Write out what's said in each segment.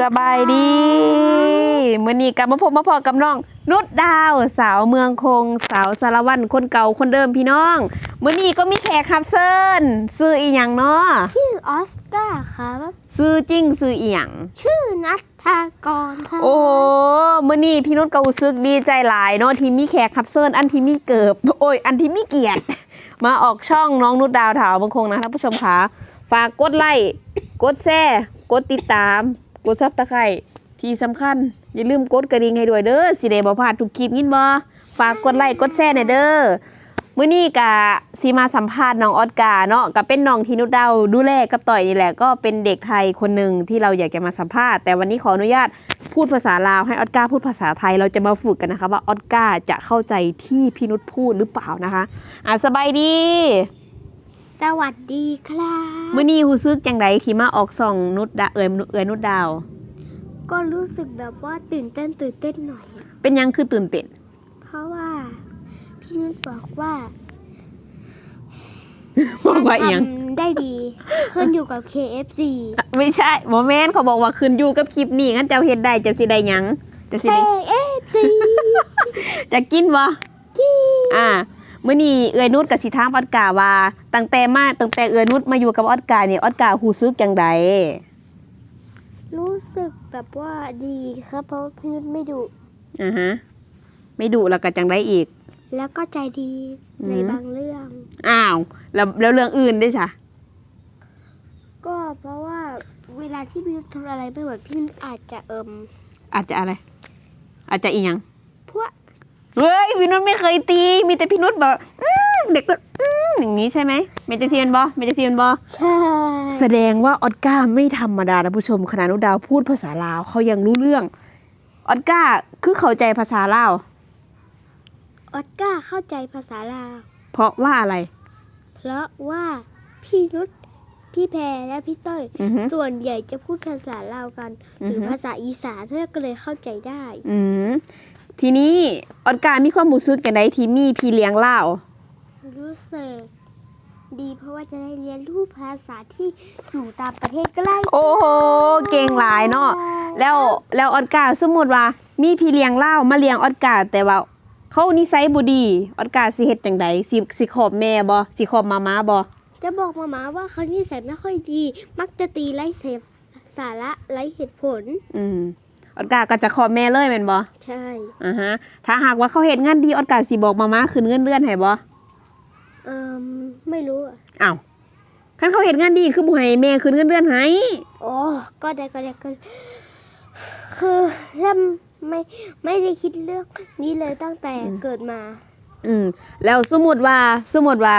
สบายดีมื้อนี้กลับมาพบมาพอกับน้อง นุดดาวสาวเมืองคง สาวสารวันคนเก่าคนเดิมพี่น้องมื้อนี้ก็มีแขกรับเชิญซื้ออีหยังเนาะชื่อออสการ์ครับ ซื้อจริงซื้ออีหยังชื่อนัทธากรครับโอ้โหมื้อนี้พี่นุชก็รู้สึกดีใจหลายเนาะที่มีแขกรับเชิญอันที่มีเกิบโอ้ยอันที่มีเกียรติมาออกช่องน้องนุดดาวถาวเมืองคงนะท่านผู้ชมคะฝากกดไลค์กดแชร์กดติดตาม กดซับตะไคร้ที่สำคัญ อย่าลืมกดกระดิ่งให้ด้วยเด้อสิได้บ่พลาดทุกคลิปยินบ่ฝากกดไลค์กดแชร์หน่อยเด้อมื้อนี้กะสิมาสัมภาษณ์น้องออสกาเนาะก็เป็นน้องที่นุดดาวดูแลกับต่อยนี่แหละ ก็เป็นเด็กไทยคนหนึ่งที่เราอยากจะมาสัมภาษณ์แต่วันนี้ขออนุญาตพูดภาษาลาวให้ออสกาพูดภาษาไทยเราจะมาฝึกกันนะคะว่าออสกาจะเข้าใจที่พี่นุชพูดหรือเปล่านะคะอะสบายดี สวัสดีครับมื้อนี้รู้สึกจังไดที่มาออกส่องนุดดาเอ่ยเอ่ยนุดดาว ก็รู้สึกแบบว่าตื่นเต้นตื่นเต้นหน่อยอะเป็นหยังคือตื่นเต้นเพราะว่า พี่นุชบอกว่าบอกว่าอีหยังทำได้ดีขึ้นอยู่กับ KFC ไม่ใช่โมเมนต์เขาบอกว่าขึ้นอยู่กับคลิปนี้งั้นเจ้าเฮ็ดได้เจ้าสิได้หยังเจ้าสิได้ KFC จะกินบ่กินอ่า มื้อนี้เอื้อยนุชกับสิถามออดการ์ว่าตั้งแต่มาตั้งแต่เอื้อยนุชมาอยู่กับออดการ์เนี่ยออดการ์รู้สึกจังไดรู้สึกแบบว่าดีครับ เพราะว่าพี่นุชไม่ดุอ่าฮะไม่ดุแล้วก็จังไดอีก แล้วก็ใจดีอืมในบางเรื่อง อ้าวแล้วแล้วเรื่องอื่นได้จ้ะก็เพราะว่าเวลาที่พี่นุชทำอะไรไม่ไหวพี่นุชอาจจะเอิมอาจจะอะไร อาจจะอีหยังพวก เฮ้ยพี่นุชไม่เคยตี มีแต่พี่นุชแบบอื้อเด็กแบบอื้ออย่างนี้ใช่ไหมเมนจะเซียนบ่เมนจะเซียนบ่ใช่ แสดงว่าออสการ์ไม่ธรรมดานะผู้ชมขนาดนุดาวพูดภาษาลาวเขายังรู้เรื่อง ออสการ์คือเข้าใจภาษาลาว ออสการ์เข้าใจภาษาลาว เพราะว่าอะไร เพราะว่าพี่นุชพี่แพรและพี่เต้ยอือฮึส่วนใหญ่จะพูดภาษาลาวกัน หรืออฮึภาษาอีสานเพื่อก็เลยเข้าใจได้ อืม ทีนี้ออสการ์มีความรู้สึกกันไดที่มีพี่เลี้ยงลาวรู้สึกดีเพราะว่าจะได้เรียนรู้ภาษาที่อยู่ตามประเทศใกล้โอ้โหเก่งหลายเนาะแล้วแล้วออสการ์สมมติว่า มีพี่เลี้ยงลาวมาเลี้ยงออสการ์แต่ว่าเขานิสัยบ่ดีออสการ์สิเฮ็ดจังไดสิสิขอบแม่บ่สิขอบมาม่าบ่จะบอกมามาว่าเขานิสัยไม่ค่อยดี มักจะตีไร้เสพสาระไร้เหตุผล อืม ออสการ์ก็จะขอบแม่เลยแม่นบ่ใช่อ่าฮะถ้าหากว่าเขาเฮ็ดงานดีออสการ์สิบอกมาม่าคืนเงินเดือนให้บ่เอ่มไม่รู้อะอ้าวคันเขาเฮ็ดงานดีคือบ่ให้แม่คืนเงินเดือนให้โอ้ก็ได้ก็ได้ก็ได้คือถ้าไม่ไม่ได้คิดเรื่องนี้เลยตั้งแต่เกิดมา อืมแล้วสมมุติว่าสมมุติว่า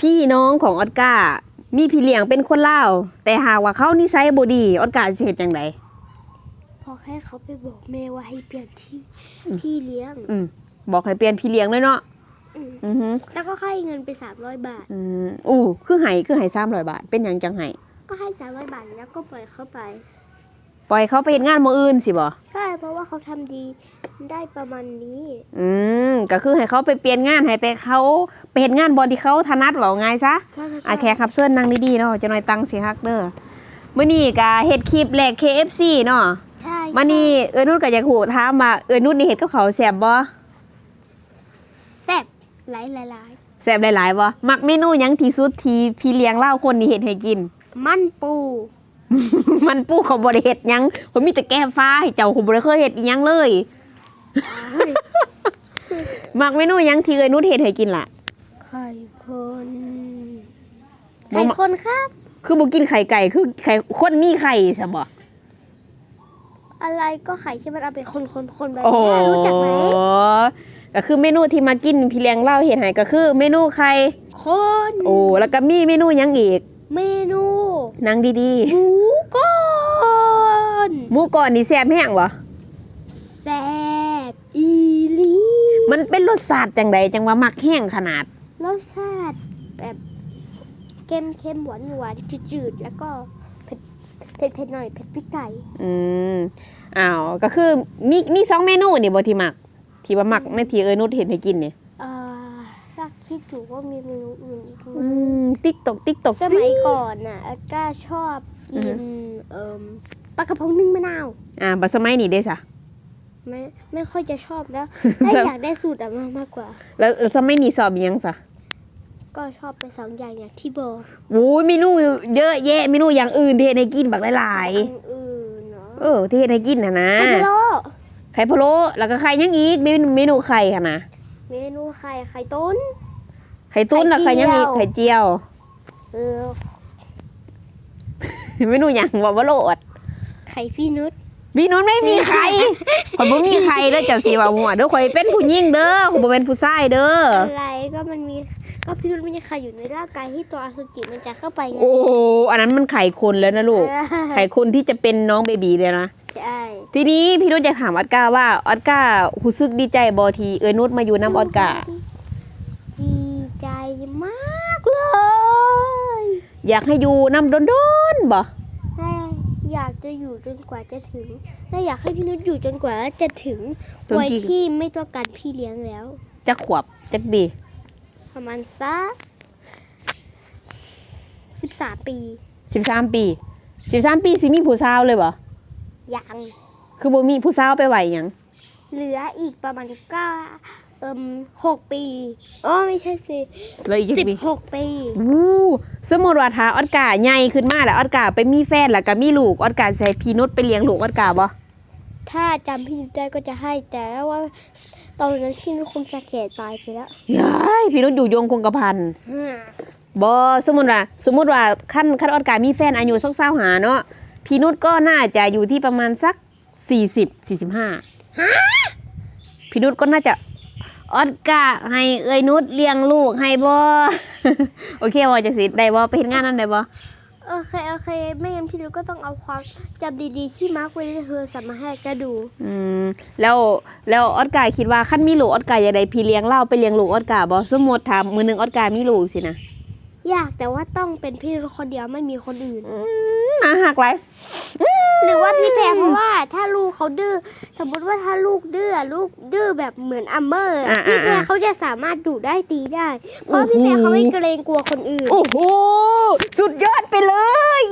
พี่น้องของออสการ์มีพี่เลี้ยงเป็นคนลาวแต่หากว่าเขานิสัยบ่ดีออสการ์สิเฮ็ดจังได พอแค่เขาไปบอกแม่ว่าให้เปลี่ยนที่พี่เลี้ยง อืมบอกให้เปลี่ยนพี่เลี้ยงเลยเนาะอืมอือฮึแล้วก็ให้เงินไปสามร้อยบาท อืมอู้คือให้คือให้300บาท เป็นหยังจังให้ก็ให้สามร้อยบาทแล้วก็ปล่อยเขาไปปล่อยเขาไปเฮ็ดงานมื้ออื่นสิบ่ใช่เพราะว่าเขาทำดีได้ประมาณนี้ อืมก็คือให้เขาไปเปลี่ยนงานให้ไปเขาไปเฮ็ดงานบอที่เขาถนัดเว้าง่ายซะใช่ใช่อะแขกรับเชิญนั่งดีๆเนาะจะหน่อยตังสิฮักเด้อมื้อนี้ก็เฮ็ดคลิปแลก KFC เนาะใช่มื้อนี้เอิ้นนุชก็อยากฮู้ถามว่าเอิ้นนุชนี่เฮ็ดกับเขาวแซ่บบ่แซ่บหลายหลายหลายแซ่บหลายๆบ่มักเมนูหยังที่สุดที่พี่เลี้ยงเล่าคนนี่เฮ็ดให้กิน มันปูมันปูเขาบ่ได้เฮ็ดหยังเขามีแต่แก้ฟ้าให้เจ้าเขาบ่ได้เคยเฮ็ดอีหยังเลยมักเมนูหยังที่เอิ้นนุชเฮ็ดให้กินล่ะ ไข่คนบ่ไข่มา คนครับ คือบ่กินไข่ไก่คือไข่คนมีไข่ใช่บ่ อะไรก็ไข่ที่มันเอาไปคนคนคนแบบโอ้นี้รู้จักไหมก็คือเมนูที่มากินพี่เลี้ยงเล่าเฮ็ดให้ก็คือ เมนูไข่คนโอ้แล้วก็มีเมนูหยังอีกเมนูนั่งดีหมูก้อนๆหมูก่อนนี่แซ่บแห้งบ่แซ่บอีหลีมันเป็นรสชาติจังใดจังว่ามักแห้งขนาด รสชาติแบบเค็มเค็มหวานหวานจืดๆแล้วก็เผ็ดเผ็ดเผ็ดหน่อยเผ็ดพริกไก่อืม อ้าวก็คือมีมีสองเมนูนี่บ่ที่มักที่ว่ามักในที่เอิ้นนุชเห็นให้กินนี่เอ่อถ้าคิดอยู่ว่ามีเมนูอื่นอีกไหมอืม TikTok TikTok สมัยก่อนน่ะแอดก้าชอบกินเอ่มปลากระพงนึ่งมะนาวอ่าบัดสมัยนี้เด้ซะ ไม่ไม่ค่อยจะชอบแล้วถ้าจะอยากได้สูตรอะมากกว่า แล้วเออสมัยนี้สอบอิหยังซะก็ชอบไปสองอย่างอย่างที่บอกโอ้ยเมนูเยอะแยะเมนูอย่างอื่นที่เฮ็ดให้กินบักหลาย อันอื่น เนาะๆเออที่เฮ็ดให้กินน่ะนะไข่พะโล้ไข่พะโล้แล้วก็ไข่หยังอีกเมนูเมนูไข่ค่ะนะเมนูไข่ไข่ตุ้น ไข่ตุ้นแล้วไข่ไข่หยังอีกเจียวไข่เจียวเออเมนูหยังว่าบ่โลดไข่พี่นุช พี่นุ่นไม่มีไข่ข่อยบ่มีไข่เด้อเจ้าสิว่าหัวเด้อข่อยเป็นผู้หญิงเด้อข่อยบ่เป็นผู้ชายเด้ออะไรก็มันมีก็พี่นุชมันมีไข่อยู่ในร่างกายที่ตัวอสุจิมันจะเข้าไปไงโอ้อันนั้นมันไข่คนแล้วนะลูก ไข่คนที่จะเป็นน้องเบบีเลยนะใช่ทีนี้พี่นุ่นจะถามออสการ์ว่าออสการ์รู้สึกดีใจบ่ทีเอ้ยนุชมาอยู่น้ำออสการ์ดีใจมากเลย อยากให้อยู่น้ำโดนๆบ่แม่ อยากจะอยู่จนกว่าจะถึงแม่อยากให้พี่นุชอยู่จนกว่าจะถึงวัยที่ไม่ต้องการพี่เลี้ยงแล้ว จักขวบจักบีประมาณสักสิบสามปี13ปี13ปีสิมีผู้สาวเลยบ่ยัง คือบ่มีผู้สาวไปไหวหยังเหลืออีกประมาณเก้า เอิมหกปีอ๋อไม่ใช่สิแล้วอีกจัสิกบปีหกปีวู้สมมุติว่าถ้าออสการ์ใหญ่ขึ้นมาแล้วออสการ์ไปมีแฟนแล้วก็มีลูกออสการ์สิให้พี่นุชไปเลี้ยงลูกออสการ์บ่ถ้าจำพี่นุชได้ก็จะให้แต่ว่าตอนนั้นพี่นุชคงจะแก่ตายไปแล้วยายพี่นุชอยู่ยงคงกระพันบอสมมติว่า สมมติว่าขั้นขั้นออดการมีแฟนอายุสักเศร้าหาเนาะพี่นุชก็น่าจะอยู่ที่ประมาณสักสี่สิบสี่สิบห้าพี่นุชก็น่าจะ ออดการ์ให้เอ้ยนุชเลี้ยงลูกให้บอโอเคบอจะสิได้บอไปเห็นงานนั้นได้บอโอเคโอเค ไม่งั้นพี่นุชก็ต้องเอาความจำดีๆ ที่มาร์คไว้ในโทรศัพท์มาให้แกดู อืมแล้วแล้วออดการ์คิดว่าขั้นมีลูกออดการ์จะได้พี่เลี้ยงเล่าไปเลี้ยงลูกออดการ์บอสมมติถามมือหนึ่งออดการ์มีลูกสินะอยากแต่ว่าต้องเป็นพี่นุชคนเดียวไม่มีคนอื่นน่าหักไรหรือว่าพี่แพรเพราะว่าถ้าลูกเขาดื้อ สมมติว่าถ้าลูกดื้อลูกดื้อแบบเหมือนอัมเมอร์อ่าพี่แพรอ่าเขาจะสามารถดุได้ตีได้ เพราะพี่แพรเขาไม่เกรงกลัวคนอื่น โอ้โห สุดยอดไปเลย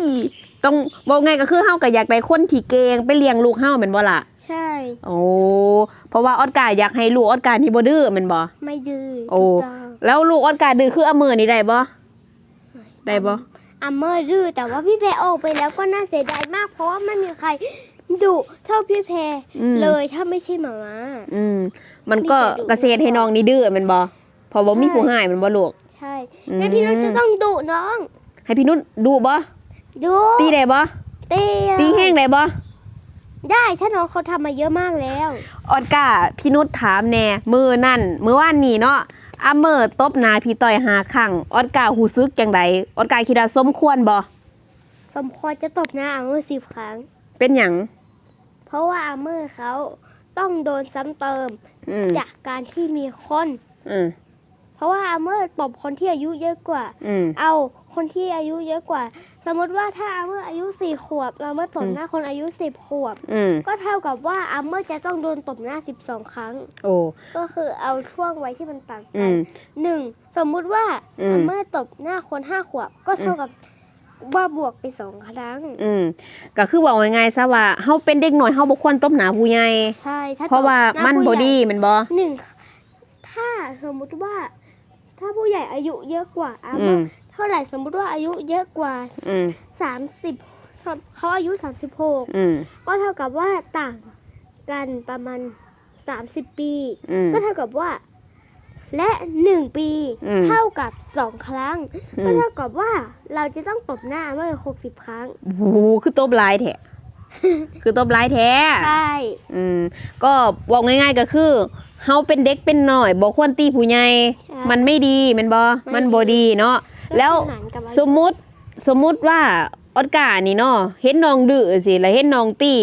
ต้องบอกไงก็คือเฮาก็อยากได้คนที่เก่งไปเลี้ยงลูกเฮาแม่นบ่ล่ะ ใช่ โอ้ เพราะว่าออดการ์อยากให้ลูกออดการ์ที่บ่ดื้อแม่นบ่ ไม่ดื้อโอ้ ถูกต้องแล้วลูกออดการ์ดื้อคืออเมอนี่ได้บ่ ได้บ่ อัมเมอร์ดื้อแต่ว่าพี่แพรออกไปแล้วก็น่าเสียดายมาก เพราะว่าไม่มีใคร ดุเท่าพี่แพรอืม เลยถ้าไม่ใช่หมามาอืม มันก็มีแต่ดุ เกษตรให้น้องนี่ดื้อแม่นบ่เพอบ่มีผู้ให้แม่นบ่ลูก ใช่อืม แม่พี่นุชจะต้องดุน้องให้พี่นุชดุบ่ดุตีได้บ่ตีตีแห้งได้บ่ได้ถ้าน้องเขาทำมาเยอะมากแล้ว ออดการ์พี่นุชถามแน่มือนั่นมื้อวานนี้เนาะอเมอตบหน้าพี่ต้อยหาครั้งออดการ์หูซึกจังไดออดการ์คิดว่าสมควรบ่สมควรจะตบหน้าอัมเมอร์สิบครั้งเป็นหยัง เพราะว่าอัมเมอร์เขาต้องโดนซ้ำเติมอืมจากการที่มีคน อืมเพราะว่าอัมเมอร์ตบคนที่อายุเยอะกว่า อืม เอาคนที่อายุเยอะกว่า สมมติว่าถ้าอัมเมอร์อายุสี่ขวบอัมเมอร์ตบอืม หน้าคนอายุสิบขวบ อืมก็เท่ากับว่าอัมเมอร์จะต้องโดนตบหน้าสิบสองครั้ง โอ้ก็คือเอาช่วงไว้ที่มันต่างอืกันม หนึ่งสมมุติว่าอืมอัมเมอร์ตบหน้าคนห้าขวบ ก็เท่ากับ ว่าบวกไปสองครั้ง อืมก็คือบอกง่ายๆซะว่าเฮาเป็นเด็กน้อยเฮาบ่ควรตบหน้าผู้ใหญ่ใช่ถ้าเพราะว่าตบหมันผู้บ่ใหญ่ดีแม่นบ่หนึ่งถ้าสมมุติว่า ถ้าผู้ใหญ่อายุเยอะกว่าอัมอืเมอมร์เท่าไหร่สมมุติว่าอายุเยอะกว่าอืมสามสิบเขาอายุสามสิบหกอืมก็เท่ากับว่าต่างกันประมาณสามสิบปีอืมก็เท่ากับว่า และหนึ่งปีอืม เท่ากับสองครั้งอืก็มเท่ากับว่าเราจะต้องตบหน้าเมื่อหกสิบครั้ง โอ้โหคือตบหลายแท้ คือตบหลายแท้ ใช่ อืมก็บอกง่ายๆก็คือเฮาเป็นเด็กเป็นน้อยบ่ควรตีผู้ใหญ่มันไม่ดีแม่นบ่มันบ่ดีเนาะแล้วทหารกับสมมุติสมมุติว่าออดการ์นี่เนาะเห็นน้องดื้อสิแล้วเห็นน้องตี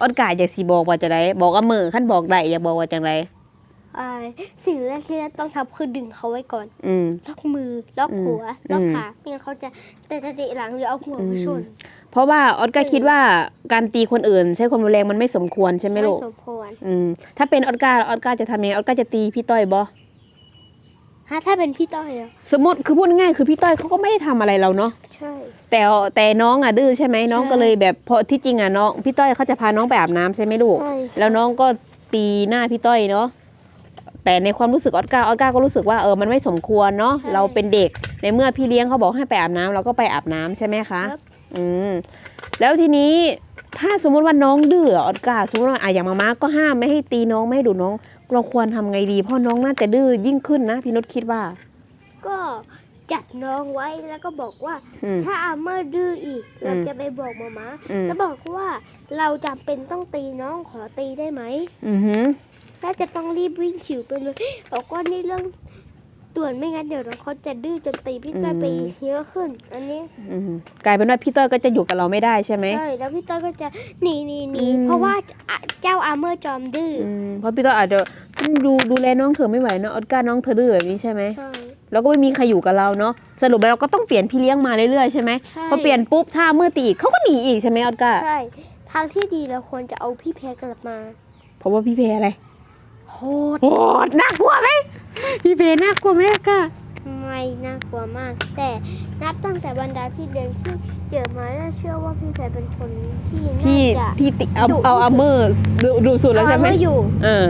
ออดการ์จะสิบอกว่าจะไดบอกเอามือคันบอกได้อย่าบอกว่าจังไดอ่า สิ่งแรกที่เราต้องทำคือดึงเขาไว้ก่อน อืม ล็อกมือ ล็อกหัวอืมล็อกอืมขาไม่งั้นเขาจะเตะเตะหลังหรือเอาหัวไปชน เพราะว่าออดการ์คิดว่าการตีคนอื่น ใช้ความรุนแรงมันไม่สมควรใช่ไหมไม่ลูกสมควร อืม ถ้าเป็นออดการ์ออดการ์จะทำยังไงออดการ์จะตีพี่ต้อยบ่ฮฮะถ้าเป็นพี่ต้อยอะสมมติคือพูดง่ายๆคือพี่ต้อยเขาก็ไม่ได้ทำอะไรเราเนาะ ใช่ แต่แต่น้องอะดื้อใช่ไหมน้องใช่ก็เลยแบบเพราะที่จริงอะน้องพี่ต้อยเขาจะพาน้องไปอาบน้ำใช่ไหมลูกใช่แล้วน้องก็ตีหน้าพี่ต้อยเนาะ แต่ในความรู้สึกออสการ์ออสการ์ก็รู้สึกว่าเออมันไม่สมควรเนาะเราเป็นเด็กในเมื่อพี่เลี้ยงเขาบอกให้ไปอาบน้ำเราก็ไปอาบน้ำใช่ไหมคะครับอืมแล้วทีนี้ถ้าสมมติว่าน้องดื้อออสการ์สมมติว่าอะอย่างมาม่าก็ห้ามไม่ให้ตีน้องไม่ให้ดุน้อง เราควรทำไงดีเพราะน้องน่าจะดื้อยิ่งขึ้นนะพี่นุชคิดว่า ก็จัดน้องไว้แล้วก็บอกว่าอืมถ้าอาเมอร์ดื้ออีก เราอืมจะไปบอกมาม่าอืมแล้วบอกว่าเราจำเป็นต้องตีน้องขอตีได้ไหมอือหือ ถ้าจะต้องรีบวิ่งฉิวไปเลยบอกว่านี่เรื่องด่วนไม่งั้นเดี๋ยวน้องเขาจะดื้อจนตีพี่ต้อยไปเยอะขึ้น อันนี้อืมกลายเป็นว่าพี่ต้อยก็จะอยู่กับเราไม่ได้ใช่ไหม ใช่แล้วพี่ต้อยก็จะหนีหนีหนีอืม เพราะว่าอะเจ้าอาเมอร์จอมดื้อออืมเพราะพี่ต้อยอาจจะดูดูแลน้องเธอไม่ไหวเนอะออสการ์น้องเธอดื้อแบบนี้ใช่ไหม ใช่แล้วก็ไม่มีใครอยู่กับเราเนาะสรุปแล้วเราก็ต้องเปลี่ยนพี่เลี้ยงมาเรื่อยๆใช่ไหมใช่พอเปลี่ยนปุ๊บถ้าเมื่อตีอีกเขาก็หนีอีกใช่ไหมออสการ์ใช่ทางที่ดีเราควรจะเอาพี่แพรกลับมา เพราะว่าพี่เพอะไร โคตรโหดน่ากลัวไหมพี่เพน่ากลัวไหมออสการ์ไม่น่ากลัวมาก แต่นับตั้งแต่บรรดาพี่เลี้ยงที่เจอมาแล้วเชื่อว่าพี่แพรเป็นคนที่ที่น่าจะที่ติเอาดุเอาอัมเมอร์ดูดูสุดแล้วเอาใช่ไหมอาเมอร์อยู่ เออ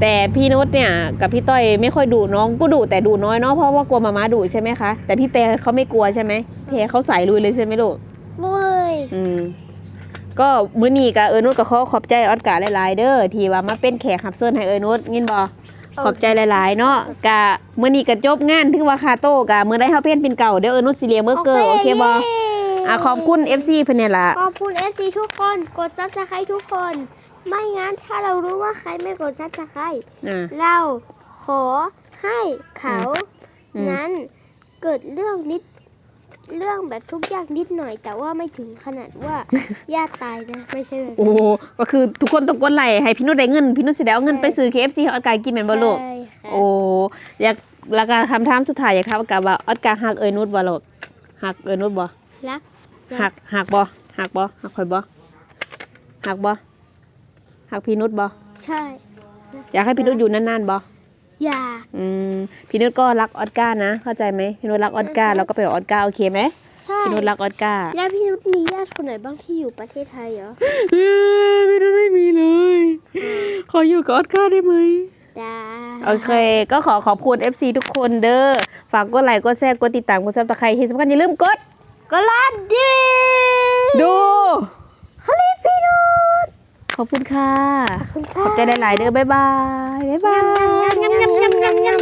แต่พี่นุชเนี่ยกับพี่ต้อยไม่ค่อยดุน้องก็ดุแต่ดุน้อยเนาะเพราะว่ากลัวมาม่าดุใช่ไหมคะแต่พี่เปย์เขาไม่กลัวใช่ไหมเพย์เขาใส่ลุยเลยใช่ไหมลูก เว้ย อืม ก็มื้อนี้ก็เออนุชก็ขอขอบใจออสการ์หลายๆเด้อที่ว่ามาเป็นแขกรับเชิญให้เออนุชยินบ่ขอบใจหลายๆเนาะกะมื้อนี้ก็จบงานถือว่าคาโต้กะมื้อได้เฮาเพ่นเป็นเก่าเดี๋ยวเออนุชสิเลี้ยงเบอร์เกอร์โอเคบ่อะขอบคุณ FC เพิ่นเนี่ยล่ะขอบคุณ FC ทุกคนกดซับสไครต์ทุกคน ไม่งั้นถ้าเรารู้ว่าใครไม่กดซับสไครต์อ่าเราขอให้เขาอืมนั้นเกิดเรื่องนิด เรื่องแบบทุกอย่างนิดหน่อย แต่ว่าไม่ถึงขนาดว่าญาติตายนะไม่ใช่แบบโอ้ก็คือทุกคนต้องกดไลค์ให้พี่นุชได้เงินพี่นุชสิได้เอาเงินไปซื้อ KFC ให้ออสการ์กินแม่นบ่ลูกใช่ค่ะโอ้อยากแล้วก็คำถามสุดท้ายอยากถามกับว่าออสการ์ฮักเอยนุชบ่ลูกฮักเอยนุชบ่รักฮักฮักบ่ฮักบ่ฮักข่อยบ่ฮักบ่ฮักพี่นุชบ่ใช่ อยากให้พี่นุชอยู่นานๆบ่ อย่าอืมพี่นุชก็รักออสการ์นะ เข้าใจไหมพี่นุชรักออสการ์แล้วก็เป็นออสการ์โอเคไหมใช่พี่นุชรักออสการ์แล้วพี่นุชมีญาติคนไหนบ้างที่อยู่ประเทศไทยเหรอพี่นุชไม่มีเลย ขออยู่กับออสการ์ได้ไหมได้โอเค ก็ขอขอบคุณ FC ทุกคนเด้อฝากกดไลค์กดแชร์กดติดตามกดซับสไครต์ที่สำคัญอย่าลืมกดก็ลาดดีดูคลิปพี่นุช ขอบคุณค่ะ ขอบคุณค่ะ ขอบใจหลายๆเด้อบ๊ายบาย บ๊ายบาย ยำยำยำยำยำยำยำ